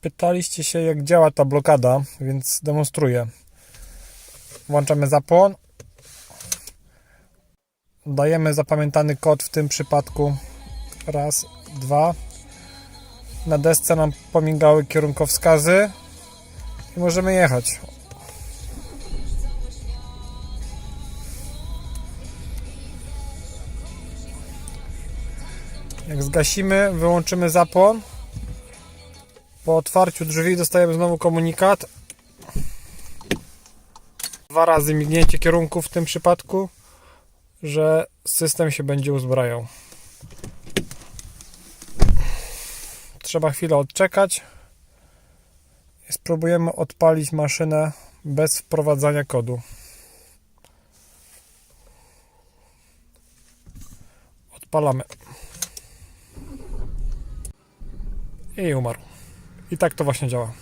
Pytaliście się, jak działa ta blokada, więc demonstruję. Włączamy zapłon. Dajemy zapamiętany kod w tym przypadku. Raz, dwa. Na desce nam pomigały kierunkowskazy i możemy jechać. Jak zgasimy, wyłączymy zapłon. Po otwarciu drzwi dostajemy znowu komunikat. Dwa razy mignięcie kierunku w tym przypadku, że system się będzie uzbrajał. Trzeba chwilę odczekać. Spróbujemy odpalić maszynę bez wprowadzania kodu. Odpalamy. I umarł. I tak to właśnie działa.